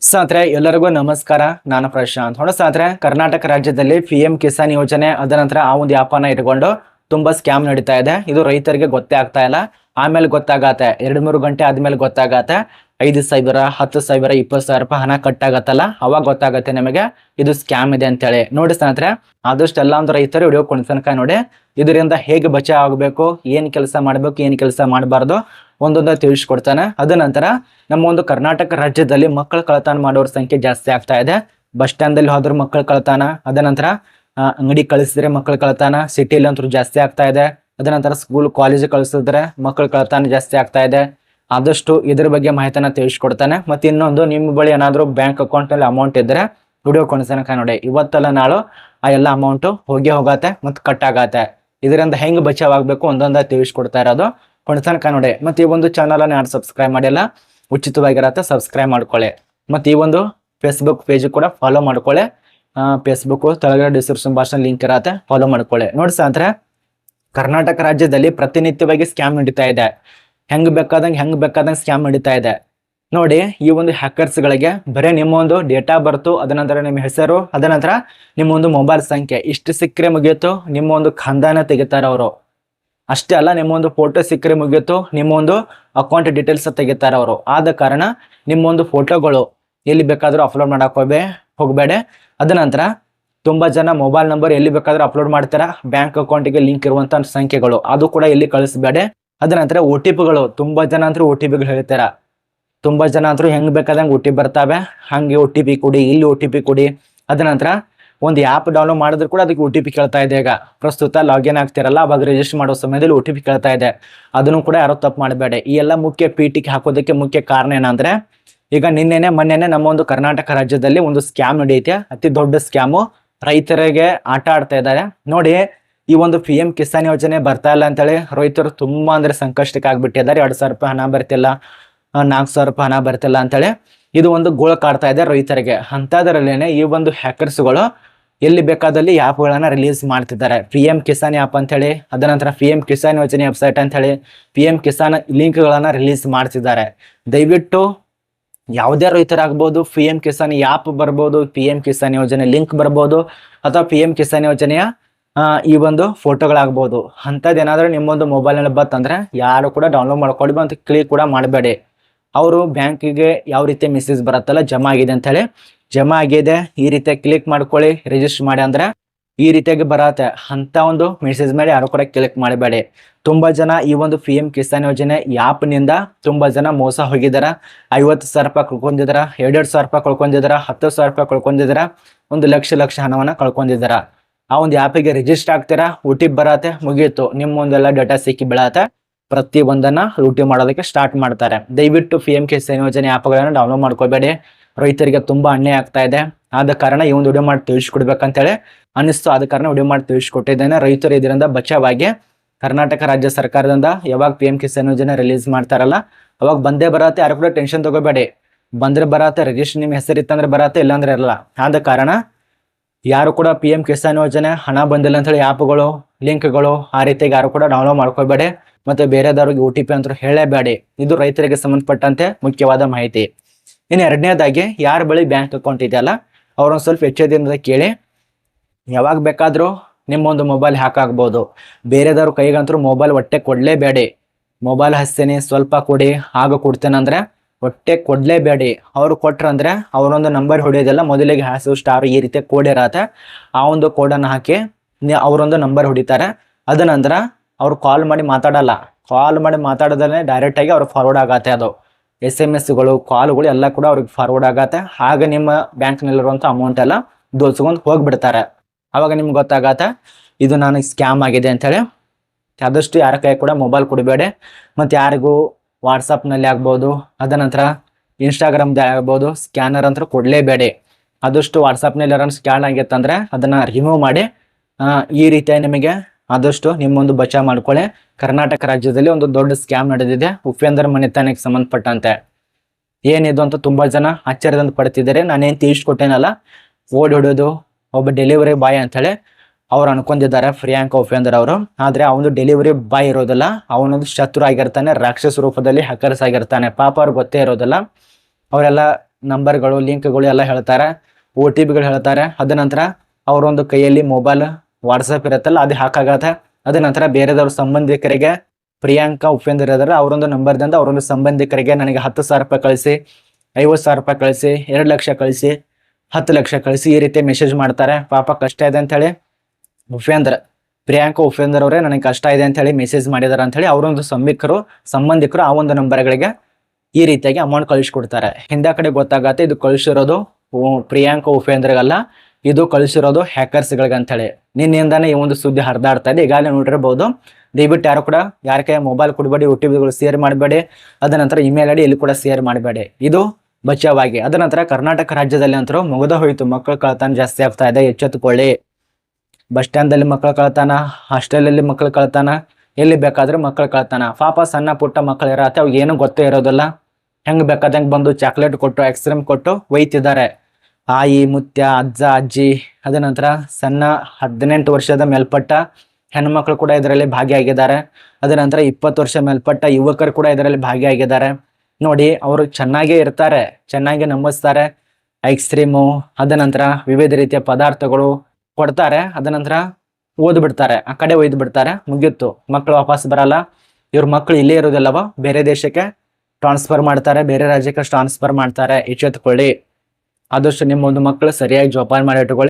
ಸಾತ್ರೆ, ಎಲ್ಲರಿಗೂ ನಮಸ್ಕಾರ. ನಾನು ಪ್ರಶಾಂತ್. ಹೊಣ ಸಾತ್ರೆ, ಕರ್ನಾಟಕ ರಾಜ್ಯದಲ್ಲಿ ಪಿ ಎಂ ಕಿಸಾನ್ ಯೋಜನೆ ಅದ ನಂತರ ಆ ಒಂದು ಯಾಪನ ಇಟ್ಕೊಂಡು ತುಂಬಾ ಸ್ಕ್ಯಾಮ್ ನಡೀತಾ ಇದೆ. ಇದು ರೈತರಿಗೆ ಗೊತ್ತೇ ಆಗ್ತಾ ಇಲ್ಲ. ಆಮೇಲೆ ಗೊತ್ತಾಗತ್ತೆ. ಎರಡು ಮೂರು ಗಂಟೆ ಆದ್ಮೇಲೆ ಗೊತ್ತಾಗತ್ತೆ. ಐದು ಸಾವಿರ, ಹತ್ತು ಸಾವಿರ, ಇಪ್ಪತ್ತು ಸಾವಿರ ರೂಪಾಯಿ ಹಣ ಕಟ್ಟಾಗತ್ತಲ್ಲ? ಅವಾಗ ಗೊತ್ತಾಗತ್ತೆ ನಿಮಗೆ, ಇದು ಸ್ಕ್ಯಾಮ್ ಇದೆ ಅಂತೇಳಿ. ನೋಡಿ ಸ್ನೇಹಿತರೆ ಆದಷ್ಟು ಎಲ್ಲ ಒಂದು ರೈತರು ವಿಡಿಯೋ ತನಕ ನೋಡಿ, ಇದರಿಂದ ಹೇಗೆ ಬಚಾವ್ ಆಗಬೇಕು, ಏನು ಕೆಲಸ ಮಾಡಬೇಕು, ಏನು ಕೆಲಸ ಮಾಡಬಾರ್ದು ಒಂದೊಂದು ತಿಳಿಸ್ಕೊಡ್ತಾನೆ. ಅದ ನಂತರ ನಮ್ಮ ಒಂದು ಕರ್ನಾಟಕ ರಾಜ್ಯದಲ್ಲಿ ಮಕ್ಕಳ ಕಳತನ ಮಾಡೋರ ಸಂಖ್ಯೆ ಜಾಸ್ತಿ ಆಗ್ತಾ ಇದೆ. ಬಸ್ ಸ್ಟ್ಯಾಂಡಲ್ಲಿ ಹೋದ್ರೆ ಮಕ್ಕಳ ಕಳತನ ಅದ ನಂತರ ಅಂಗಡಿ ಕಳಿಸಿದ್ರೆ ಮಕ್ಕಳ ಕಳತನ ಸಿಟಿಲಿ ಅಂತೂ ಜಾಸ್ತಿ ಆಗ್ತಾ ಇದೆ. ಅದ ನಂತರ ಸ್ಕೂಲ್ ಕಾಲೇಜ್ ಕಳಿಸಿದ್ರೆ ಮಕ್ಕಳ ಕಳತಾನ ಜಾಸ್ತಿ ಆಗ್ತಾ ಇದೆ. ಆದಷ್ಟು ಇದ್ರ ಬಗ್ಗೆ ಮಾಹಿತಿನ ತಿಳಿಸ್ಕೊಡ್ತಾನೆ. ಮತ್ತೆ ಇನ್ನೊಂದು ನಿಮ್ಮ ಬಳಿ ಏನಾದರೂ ಬ್ಯಾಂಕ್ ಅಕೌಂಟ್ ಅಲ್ಲಿ ಅಮೌಂಟ್ ಇದ್ರೆ ವಿಡಿಯೋ ತನಕ ನೋಡಿ. ಇವತ್ತಲ್ಲ ನಾಳು ಆ ಎಲ್ಲ ಅಮೌಂಟ್ ಹೋಗಿ ಹೋಗತ್ತೆ ಮತ್ತು ಕಟ್ ಆಗತ್ತೆ. ಇದರಿಂದ ಹೆಂಗ್ ಬಚಾವ್ ಆಗ್ಬೇಕು ಒಂದೊಂದ ತಿಳಿಸ್ಕೊಡ್ತಾ ಇರೋದು ತನಕ ನೋಡಿ. ಮತ್ತು ಈ ಒಂದು ಚಾನಲನ್ನು ಯಾರು ಸಬ್ಸ್ಕ್ರೈಬ್ ಮಾಡಿಲ್ಲ, ಉಚಿತವಾಗಿರತ್ತೆ ಸಬ್ಸ್ಕ್ರೈಬ್ ಮಾಡ್ಕೊಳ್ಳಿ. ಮತ್ತು ಈ ಒಂದು ಫೇಸ್ಬುಕ್ ಪೇಜ್ ಕೂಡ ಫಾಲೋ ಮಾಡ್ಕೊಳ್ಳಿ. ಫೇಸ್ಬುಕ್ ತೆಳಗಡೆ ಡಿಸ್ಕ್ರಿಪ್ಷನ್ ಬಾಕ್ಸ್ ಲಿಂಕ್ ಇರತ್ತೆ ಫಾಲೋ ಮಾಡ್ಕೊಳ್ಳಿ. ನೋಡಿ ಸಾಂದ್ರೆ ಕರ್ನಾಟಕ ರಾಜ್ಯದಲ್ಲಿ ಪ್ರತಿನಿತ್ಯವಾಗಿ ಸ್ಕ್ಯಾಮ್ ನಡೀತಾ ಇದೆ. ಹೆಂಗ್ ಬೇಕಾದಂಗೆ ಹೆಂಗ್ ಬೇಕಾದಂಗೆ ಸ್ಕ್ಯಾಮ್ ನಡೀತಾ ಇದೆ. ನೋಡಿ, ಈ ಒಂದು ಹ್ಯಾಕರ್ಸ್ಗಳಿಗೆ ಗಳಿಗೆ ಬರೀ ನಿಮ್ಮ ಒಂದು ಡೇಟಾ ಬರ್ತು ಅದನಂತರ ನಿಮ್ಮ ಹೆಸರು ಅದನಂತರ ನಿಮ್ಮ ಒಂದು ಮೊಬೈಲ್ ಸಂಖ್ಯೆ. ಇಷ್ಟು ಸಿಕ್ಕರೆ ಮುಗಿಯಿತು ನಿಮ್ಮ ಒಂದು ಖಾನ್ದಾನ ತೆಗಿತಾರೆ ಅವರು. ಅಷ್ಟೇ ಅಲ್ಲ ನಿಮ್ಮ ಒಂದು ಫೋಟೋ ಸಿಕ್ಕರೆ ಮುಗಿಯಿತು ನಿಮ್ಮ ಒಂದು ಅಕೌಂಟ್ ಡೀಟೇಲ್ಸ್ ತೆಗಿತಾರೆ ಅವರು. ಆದ ಕಾರಣ ನಿಮ್ಮ ಒಂದು ಫೋಟೋಗಳು ಎಲ್ಲಿ ಬೇಕಾದರೂ ಅಪ್ಲೋಡ್ ಮಾಡಕ್ ಹೋಗ್ಬೇ, ಹೋಗಬೇಡ. ಅದ ನಂತರ ತುಂಬಾ ಜನ ಮೊಬೈಲ್ ನಂಬರ್ ಎಲ್ಲಿ ಬೇಕಾದರೂ ಅಪ್ಲೋಡ್ ಮಾಡ್ತಾರ ಬ್ಯಾಂಕ್ ಅಕೌಂಟಿಗೆ ಲಿಂಕ್ ಇರುವಂತ ಸಂಖ್ಯೆಗಳು. ಅದು ಕೂಡ ಎಲ್ಲಿ ಕಳಿಸ್ಬೇಡ. ಅದ ನಂತರ ಒ ಟಿ ಪಿಗಳು, ತುಂಬಾ ಜನ ಅಂತೂ ಒ ಟಿ ಪಿಗಳು ಹೇಳ್ತಾರ. ತುಂಬಾ ಜನ ಅಂತೂ ಹೆಂಗ್ ಬೇಕಾದಂಗೆ ಒ ಟಿ ಪಿ ಬರ್ತಾವೆ, ಹಂಗೆ ಒ ಟಿ ಪಿ ಕೊಡಿ, ಇಲ್ಲಿ ಒ ಟಿ ಪಿ ಕೊಡಿ. ಅದ ನಂತರ ಒಂದು ಆ್ಯಪ್ ಡೌನ್ಲೋಡ್ ಮಾಡಿದ್ರು ಕೂಡ ಅದಕ್ಕೆ ಒ ಟಿ ಪಿ ಕೇಳ್ತಾ ಇದೆ ಈಗ. ಪ್ರಸ್ತುತ ಲಾಗಿನ್ ಆಗ್ತಿರಲ್ಲ, ಅವಾಗ ರಿಜಿಸ್ಟರ್ ಮಾಡೋ ಸಮಯದಲ್ಲಿ ಒ ಟಿ ಪಿ ಕೇಳ್ತಾ ಇದೆ. ಅದನ್ನು ಕೂಡ ಯಾರೋ ತಪ್ಪು ಮಾಡಬೇಡ. ಈ ಎಲ್ಲ ಮುಖ್ಯ ಪೀಠಿಗೆ ಹಾಕೋದಕ್ಕೆ ಮುಖ್ಯ ಕಾರಣ ಏನಂದ್ರೆ, ಈಗ ನಿನ್ನೆನೆ ಮೊನ್ನೆನೆ ನಮ್ಮ ಒಂದು ಕರ್ನಾಟಕ ರಾಜ್ಯದಲ್ಲಿ ಒಂದು ಸ್ಕ್ಯಾಮ್ ನಡೆಯುತ್ತೆ ಅತಿ ದೊಡ್ಡ ಸ್ಕ್ಯಾಮು ರೈತರಿಗೆ ಆಟ ಆಡ್ತಾ ಇದ್ದಾರೆ. ನೋಡಿ ಈ ಒಂದು ಪಿ ಎಂ ಕಿಸಾನ್ ಯೋಜನೆ ಬರ್ತಾ ಇಲ್ಲ ಅಂತೇಳಿ ರೈತರು ತುಂಬಾ ಅಂದ್ರೆ ಸಂಕಷ್ಟಕ್ಕೆ ಆಗ್ಬಿಟ್ಟಿದ್ದಾರೆ. ಎರಡು ಸಾವಿರ ರೂಪಾಯಿ ಹಣ ಬರ್ತಿಲ್ಲ ನಾಲ್ಕು ಸಾವಿರ ರೂಪಾಯಿ ಹಣ ಬರ್ತಿಲ್ಲ ಅಂತೇಳಿ ಇದು ಒಂದು ಗೋಳ ಕಾಡ್ತಾ ಇದೆ ರೈತರಿಗೆ. ಅಂತದ್ರಲ್ಲೇನೆ ಈ ಒಂದು ಹ್ಯಾಕರ್ಸ್ಗಳು ಎಲ್ಲಿ ಬೇಕಾದಲ್ಲಿ ಆ್ಯಪ್ಗಳನ್ನ ರಿಲೀಸ್ ಮಾಡ್ತಿದ್ದಾರೆ. ಪಿ ಎಂ ಕಿಸಾನ್ ಆ್ಯಪ್ ಅಂತೇಳಿ, ಅದ ನಂತರ ಪಿ ಎಂ ಕಿಸಾನ್ ಯೋಜನೆ ವೆಬ್ಸೈಟ್ ಅಂತ ಹೇಳಿ ಪಿ ಎಂ ಕಿಸಾನ್ ಲಿಂಕ್ಗಳನ್ನ ರಿಲೀಸ್ ಮಾಡ್ತಿದ್ದಾರೆ. ದಯವಿಟ್ಟು ಯಾವುದೇ ರೈತರಾಗ್ಬೋದು ಪಿ ಎಂ ಕಿಸಾನ್ ಆ್ಯಪ್ ಬರ್ಬೋದು ಪಿ ಎಂ ಕಿಸಾನ್ ಯೋಜನೆ ಲಿಂಕ್ ಬರ್ಬೋದು, ಅಥವಾ ಪಿ ಎಂ ಕಿಸಾನ್ ಯೋಜನೆಯ ಈ ಒಂದು ಫೋಟೋಗಳಾಗ್ಬೋದು. ಅಂಥದ್ದು ಏನಾದರೂ ನಿಮ್ಮೊಂದು ಮೊಬೈಲ್ನಲ್ಲಿ ಬಂತಂದ್ರೆ ಯಾರು ಕೂಡ ಡೌನ್ಲೋಡ್ ಮಾಡ್ಕೊಳ್ಳಿ ಅಂತ ಕ್ಲಿಕ್ ಕೂಡ ಮಾಡಬೇಡಿ. ಅವರು ಬ್ಯಾಂಕಿಗೆ ಯಾವ ರೀತಿ ಮೆಸೇಜ್ ಬರುತ್ತಲ್ಲ ಜಮಾ ಆಗಿದೆ ಅಂತ ಹೇಳಿ, ಜಮಾ ಆಗಿದೆ, ಈ ರೀತಿ ಕ್ಲಿಕ್ ಮಾಡ್ಕೊಳ್ಳಿ ರಿಜಿಸ್ಟರ್ ಮಾಡಿ ಅಂದ್ರೆ ಈ ರೀತಿಯಾಗಿ ಬರತ್ತೆ. ಅಂತ ಒಂದು ಮೆಸೇಜ್ ಮೇಲೆ ಯಾರು ಕೂಡ ಕ್ಲಿಕ್ ಮಾಡಬೇಡಿ. ತುಂಬಾ ಜನ ಈ ಒಂದು ಪಿ ಎಂ ಕಿಸಾನ್ ಯೋಜನೆ ಆ್ಯಪ್ನಿಂದ ನಿಂದ ತುಂಬಾ ಜನ ಮೋಸ ಹೋಗಿದಾರ. ಐವತ್ತು ಸಾವಿರ ರೂಪಾಯಿ ಕಳ್ಕೊಂಡಿದಾರ, ಎರಡೆರಡು ಸಾವಿರ ರೂಪಾಯಿ ಕಳ್ಕೊಂಡಿದಾರ, ಹತ್ತು ಸಾವಿರ ರೂಪಾಯಿ ಕಳ್ಕೊಂಡಿದಾರ, ಒಂದು ಲಕ್ಷ ಲಕ್ಷ ಹಣವನ್ನ ಕಳ್ಕೊಂಡಿದಾರ. ಆ ಒಂದು ಆ್ಯಪಿಗೆ ರಿಜಿಸ್ಟರ್ ಆಗ್ತೀರಾ? ಊಟಿ ಬರತ್ತೆ ಮುಗಿಯಿತು ನಿಮ್ಮ ಒಂದೆಲ್ಲ ಡೇಟಾ ಸಿಕ್ಕಿ ಬೀಳತ್ತೆ. ಪ್ರತಿ ಒಂದನ್ನ ಲೂಟಿ ಮಾಡೋದಕ್ಕೆ ಸ್ಟಾರ್ಟ್ ಮಾಡ್ತಾರೆ. ದಯವಿಟ್ಟು ಪಿ ಎಂ ಕಿಸಾನ್ ಯೋಜನೆ ಆ್ಯಪ್ಗಳನ್ನು ಡೌನ್ಲೋಡ್ ಮಾಡ್ಕೋಬೇಡಿ. ರೈತರಿಗೆ ತುಂಬಾ ಅಣ್ಣೆ ಆಗ್ತಾ ಇದೆ. ಆದ ಕಾರಣ ಈ ಒಂದು ವಿಡಿಯೋ ಮಾಡಿ ತಿಳಿಸ್ಕೊಡ್ಬೇಕಂತೇಳಿ ಅನಿಸ್ತು ಆದ ಕಾರಣ ವಿಡಿಯೋ ಮಾಡಿ ತಿಳಿಸ್ಕೊಟ್ಟಿದ್ದೇನೆ. ರೈತರು ಇದರಿಂದ ಬಚಾವಾಗಿ ಕರ್ನಾಟಕ ರಾಜ್ಯ ಸರ್ಕಾರದಿಂದ ಯಾವಾಗ ಪಿ ಎಂ ಕಿಸಾನ್ ಯೋಜನೆ ರಿಲೀಸ್ ಮಾಡ್ತಾರಲ್ಲ, ಅವಾಗ ಬಂದೇ ಬರತ್ತೆ. ಯಾರು ಕೂಡ ಟೆನ್ಷನ್ ತಗೋಬೇಡಿ. ಬಂದ್ರೆ ಬರತ್ತೆ ರಿಜಿಸ್ಟರ್ ನಿಮ್ಮ ಹೆಸರಿತ್ತಂದ್ರೆ ಬರತ್ತೆ, ಇಲ್ಲಾಂದ್ರೆ ಇರಲ್ಲ. ಆದ ಕಾರಣ ಯಾರು ಕೂಡ ಪಿ ಎಂ ಕಿಸಾನ್ ಯೋಜನೆ, ಹಣ ಬಂದಿಲ್ಲ ಅಂತ ಹೇಳಿ ಆ್ಯಪ್ಗಳು ಲಿಂಕ್ಗಳು ಆ ರೀತಿಯಾಗಿ ಯಾರು ಕೂಡ ಡೌನ್ಲೋಡ್ ಮಾಡ್ಕೋಬೇಡಿ. ಮತ್ತೆ ಬೇರೆದವ್ರಿಗೆ ಒ ಟಿ ಪಿ ಅಂತ ಹೇಳಬೇಡಿ. ಇದು ರೈತರಿಗೆ ಸಂಬಂಧಪಟ್ಟಂತೆ ಮುಖ್ಯವಾದ ಮಾಹಿತಿ. ಇನ್ನು ಎರಡನೇದಾಗಿ, ಯಾರ ಬಳಿ ಬ್ಯಾಂಕ್ ಅಕೌಂಟ್ ಇದೆಯಲ್ಲ ಅವ್ರೊಂದು ಸ್ವಲ್ಪ ಎಚ್ಚರದಿಂದ ಕೇಳಿ. ಯಾವಾಗ ಬೇಕಾದರೂ ನಿಮ್ಮೊಂದು ಮೊಬೈಲ್ ಹ್ಯಾಕ್ ಆಗ್ಬೋದು. ಬೇರೆದವ್ರ ಕೈಗಂತರೂ ಮೊಬೈಲ್ ಒಟ್ಟೆ ಕೊಡಲೇಬೇಡಿ. ಮೊಬೈಲ್ ಹಸ್ತೇನೆ ಸ್ವಲ್ಪ ಕೊಡಿ, ಆಗ ಕೊಡ್ತೇನೆ ಅಂದ್ರೆ ಒಟ್ಟೆ ಕೊಡಲೇಬೇಡಿ. ಅವ್ರು ಕೊಟ್ರಂದ್ರೆ ಅವರೊಂದು ನಂಬರ್ ಹೊಡೆಯೋದಿಲ್ಲ ಮೊದಲಿಗೆ ಹ್ಯಾಸು ಸ್ಟಾರ್ ಈ ರೀತಿ ಕೋಡ್ ಇರತ್ತೆ. ಆ ಒಂದು ಕೋಡನ್ನು ಹಾಕಿ ಅವರೊಂದು ನಂಬರ್ ಹೊಡಿತಾರೆ. ಅದ ನಂತರ ಅವ್ರು ಕಾಲ್ ಮಾಡಿ ಮಾತಾಡಲ್ಲ. ಕಾಲ್ ಮಾಡಿ ಮಾತಾಡೋದಲ್ಲೇ ಡೈರೆಕ್ಟ್ ಆಗಿ ಅವ್ರಿಗೆ ಫಾರ್ವರ್ಡ್ ಆಗತ್ತೆ ಅದು. ಎಸ್ ಎಂ ಎಸ್ಗಳು ಕಾಲ್ಗಳು ಎಲ್ಲ ಕೂಡ ಅವ್ರಿಗೆ ಫಾರ್ವರ್ಡ್ ಆಗತ್ತೆ. ಆಗ ನಿಮ್ಮ ಬ್ಯಾಂಕ್ನಲ್ಲಿರುವಂಥ ಅಮೌಂಟ್ ಎಲ್ಲ ದೋಸ್ಕೊಂಡು ಹೋಗ್ಬಿಡ್ತಾರೆ. ಅವಾಗ ನಿಮ್ಗೆ ಗೊತ್ತಾಗತ್ತೆ, ಇದು ನನಗೆ ಸ್ಕ್ಯಾಮ್ ಆಗಿದೆ ಅಂತೇಳಿ. ಆದಷ್ಟು ಯಾರ ಕೈ ಕೂಡ ಮೊಬೈಲ್ ಕೊಡಬೇಡಿ. ಮತ್ತು ಯಾರಿಗೂ ವಾಟ್ಸಪ್ನಲ್ಲಿ ಆಗ್ಬೋದು ಅದ ನಂತರ ಇನ್ಸ್ಟಾಗ್ರಾಮ್ದು ಆಗ್ಬೋದು, ಸ್ಕ್ಯಾನರ್ ಅಂತ ಕೊಡಲೇಬೇಡಿ. ಆದಷ್ಟು ವಾಟ್ಸಪ್ನಲ್ಲಿ ಯಾರು ಸ್ಕ್ಯಾನ್ ಆಗಿತ್ತಂದರೆ ಅದನ್ನು ರಿಮೂವ್ ಮಾಡಿ ಈ ರೀತಿಯಾಗಿ ನಿಮಗೆ ಆದಷ್ಟು ನಿಮ್ಮೊಂದು ಬಚಾವ್ ಮಾಡ್ಕೊಳ್ಳಿ. ಕರ್ನಾಟಕ ರಾಜ್ಯದಲ್ಲಿ ಒಂದು ದೊಡ್ಡ ಸ್ಕ್ಯಾಮ್ ನಡೆದಿದೆ ಉಪೇಂದ್ರ ಮನೆತನಕ್ಕೆ ಸಂಬಂಧಪಟ್ಟಂತೆ. ಏನಿದು ಅಂತ ತುಂಬಾ ಜನ ಆಶ್ಚರ್ಯದಿಂದ ಪಡ್ತಿದ್ದಾರೆ. ನಾನೇನು ತಿಳಿಸ್ಕೊಟ್ಟೇನಲ್ಲ ಓಡಿ ಹೊಡೋದು ಒಬ್ಬ ಡೆಲಿವರಿ ಬಾಯ್ ಅಂತೇಳಿ ಅವ್ರು ಅನ್ಕೊಂಡಿದ್ದಾರೆ ಪ್ರಿಯಾಂಕ ಉಪೇಂದ್ರ ಅವರು. ಆದ್ರೆ ಅವನು ಡೆಲಿವರಿ ಬಾಯ್ ಇರೋದಿಲ್ಲ. ಅವನೊಂದು ಶತ್ರು ಆಗಿರ್ತಾನೆ, ರಾಕ್ಷಸ ರೂಪದಲ್ಲಿ ಹಕರ್ಸ್ ಆಗಿರ್ತಾನೆ. ಪಾಪ ಅವ್ರು ಗೊತ್ತೇ ಇರೋದಿಲ್ಲ. ಅವರೆಲ್ಲ ನಂಬರ್ಗಳು, ಲಿಂಕ್ಗಳು ಎಲ್ಲ ಹೇಳ್ತಾರೆ. ಒ ಟಿ ಪಿಗಳು ಹೇಳ್ತಾರೆ. ಅದ ನಂತರ ಅವರೊಂದು ಕೈಯಲ್ಲಿ ಮೊಬೈಲ್ ವಾಟ್ಸಪ್ ಇರುತ್ತಲ್ಲ, ಅದು ಹಾಕಾಗತ್ತೆ. ಅದ ನಂತರ ಬೇರೆದವ್ರ ಸಂಬಂಧಿಕರಿಗೆ ಪ್ರಿಯಾಂಕಾ ಉಪೇಂದ್ರ ಇದಾರೆ ಅವರೊಂದು ನಂಬರ್ದಿಂದ ಅವರೊಂದು ಸಂಬಂಧಿಕರಿಗೆ ನನಗೆ ಹತ್ತು ಸಾವಿರ ರೂಪಾಯಿ ಕಳಿಸಿ, ಐವತ್ತು ಸಾವಿರ ರೂಪಾಯಿ ಕಳಿಸಿ, ಎರಡು ಲಕ್ಷ ಕಳಿಸಿ, ಹತ್ತು ಲಕ್ಷ ಕಳಿಸಿ ಈ ರೀತಿ ಮೆಸೇಜ್ ಮಾಡ್ತಾರೆ. ಪಾಪ ಕಷ್ಟ ಇದೆ ಅಂತೇಳಿ ಉಪೇಂದ್ರ ಪ್ರಿಯಾಂಕಾ ಉಪೇಂದ್ರ ಅವರೇ ನನಗೆ ಕಷ್ಟ ಇದೆ ಅಂತ ಹೇಳಿ ಮೆಸೇಜ್ ಮಾಡಿದಾರೆ ಅಂತ ಹೇಳಿ ಅವರೊಂದು ಸಂಬಿಕರು ಸಂಬಂಧಿಕರು ಆ ಒಂದು ನಂಬರ್ಗಳಿಗೆ ಈ ರೀತಿಯಾಗಿ ಅಮೌಂಟ್ ಕಳಿಸ್ಕೊಡ್ತಾರೆ. ಹಿಂದೆ ಕಡೆ ಗೊತ್ತಾಗತ್ತೆ, ಇದು ಕಳಿಸಿರೋದು ಪ್ರಿಯಾಂಕ ಉಪೇಂದ್ರಗಲ್ಲ ಇದು ಕಳಿಸಿರೋದು ಹ್ಯಾಕರ್ಸ್ಗಳಿಗೆ ಅಂತ ಹೇಳಿ ನಿನ್ನಿಂದಾನೇ ಈ ಒಂದು ಸುದ್ದಿ ಹರಿದಾಡ್ತಾ ಇದೆ. ಈಗಾಗಲೇ ನೋಡಿರಬಹುದು ದಯವಿಟ್ಟು ಯಾರು ಕೂಡ ಯಾರ ಕೈ ಮೊಬೈಲ್ ಕೊಡಬೇಡಿ ಯೂಟ್ಯೂಬ್ಗಳು ಶೇರ್ ಮಾಡಬೇಡಿ, ಅದ ನಂತರ ಇಮೇಲ್ ಐಡಿ ಇಲ್ಲಿ ಕೂಡ ಶೇರ್ ಮಾಡಬೇಡಿ. ಇದು ಬಚಾವಾಗಿ ಅದ ನಂತರ ಕರ್ನಾಟಕ ರಾಜ್ಯದಲ್ಲಿ ಅಂತರೂ ಮುಗಿದ ಹೋಯಿತು. ಮಕ್ಕಳ ಕಳ್ತನ ಜಾಸ್ತಿ ಆಗ್ತಾ ಇದೆ, ಎಚ್ಚೆತ್ತುಕೊಳ್ಳಿ. ಬಸ್ ಸ್ಟ್ಯಾಂಡಲ್ಲಿ ಮಕ್ಕಳು ಕಳ್ತಾನ ಹಾಸ್ಟೆಲಲ್ಲಿ ಮಕ್ಕಳು ಕಳ್ತಾನ, ಎಲ್ಲಿ ಬೇಕಾದ್ರೆ ಮಕ್ಕಳು ಕಳ್ತಾನ. ಪಾಪ ಸಣ್ಣ ಪುಟ್ಟ ಮಕ್ಕಳು ಇರತ್ತೆ, ಅವ್ಗೆ ಏನು ಗೊತ್ತೇ ಇರೋದಿಲ್ಲ. ಹೆಂಗ್ ಬೇಕಾದಂಗೆ ಬಂದು ಚಾಕ್ಲೇಟ್ ಕೊಟ್ಟು ಐಸ್ ಕ್ರೀಮ್ ಕೊಟ್ಟು ಒಯ್ತಿದ್ದಾರೆ. ಆಯಿ, ಮುತ್ಯ, ಅಜ್ಜ, ಅಜ್ಜಿ, ಅದ ನಂತರ ಸಣ್ಣ ಹದಿನೆಂಟು ವರ್ಷದ ಮೇಲ್ಪಟ್ಟ ಹೆಣ್ಮಕ್ಳು ಕೂಡ ಇದರಲ್ಲಿ ಭಾಗಿಯಾಗಿದ್ದಾರೆ. ಅದ ನಂತರ ಇಪ್ಪತ್ತು ವರ್ಷ ಮೇಲ್ಪಟ್ಟ ಯುವಕರು ಕೂಡ ಇದರಲ್ಲಿ ಭಾಗಿಯಾಗಿದ್ದಾರೆ. ನೋಡಿ, ಅವರು ಚೆನ್ನಾಗೇ ಇರ್ತಾರೆ, ಚೆನ್ನಾಗಿ ನಂಬಿಸ್ತಾರೆ. ಐಸ್ ಕ್ರೀಮು ಅದ ನಂತರ ವಿವಿಧ ರೀತಿಯ ಪದಾರ್ಥಗಳು ಕೊಡ್ತಾರೆ, ಅದ ನಂತರ ಓದ್ ಆ ಕಡೆ ಒಯ್ದು ಬಿಡ್ತಾರೆ, ಮುಗಿಯುತ್ತು. ಮಕ್ಕಳು ವಾಪಸ್ ಬರಲ್ಲ. ಇವ್ರ ಮಕ್ಕಳು ಇಲ್ಲೇ ಇರೋದಿಲ್ಲವ, ಬೇರೆ ದೇಶಕ್ಕೆ ಟ್ರಾನ್ಸ್ಫರ್ ಮಾಡ್ತಾರೆ, ಬೇರೆ ರಾಜ್ಯಕ್ಕೆ ಟ್ರಾನ್ಸ್ಫರ್ ಮಾಡ್ತಾರೆ. ಎಚ್ಚೆತ್ತುಕೊಳ್ಳಿ ಆದಷ್ಟು ನಿಮ್ಮ ಒಂದು ಮಕ್ಕಳು ಸರಿಯಾಗಿ ಜೋಪಾನ ಮಾಡಿ ಇಟ್ಕೊಳ್ಳಿ